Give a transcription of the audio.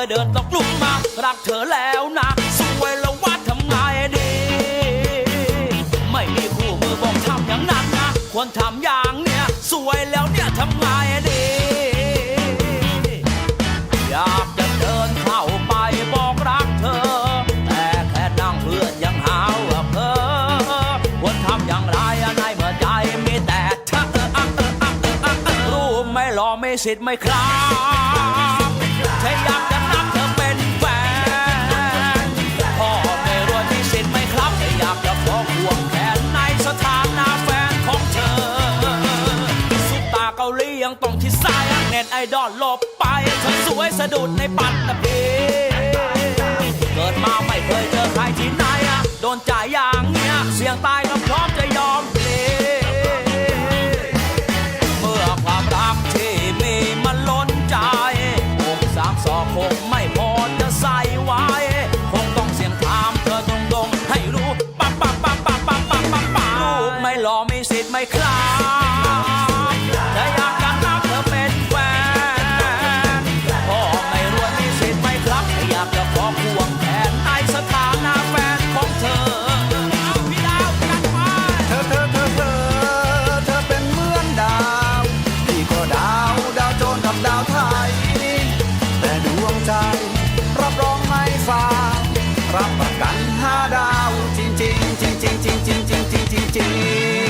อเดินตกลุมมา รักเธอแล้วนะสวยแล้วว่าทำไงดี ไม่มีคู่มือบอกทำอย่างนั้นนะ ควรทำอย่างเนี้ยสวยแล้วเนี่ยทำไงดี อยากจะเดินเข้าไปบอกรักเธอ แต่แค่นั่งเพื่อนยังหาว่าเพ้อควรทำอย่างไรในเมื่อใจไม่แต่เธอรู้ไม่หล่อไม่สิทธิ์ไม่คลาบ Take up ต้องตรงที่ซ้ายเน็ตไอดอลลบไปเธอสวยสะดุดในปัตตพีเกิดมาไม่เคยเจอใครที่ไหนอะโดนจ่ายอย่างเนี้ยเสียงตาย รับประกันหาดาวจริงจริงจริงจริงจริงจริงจริงจริง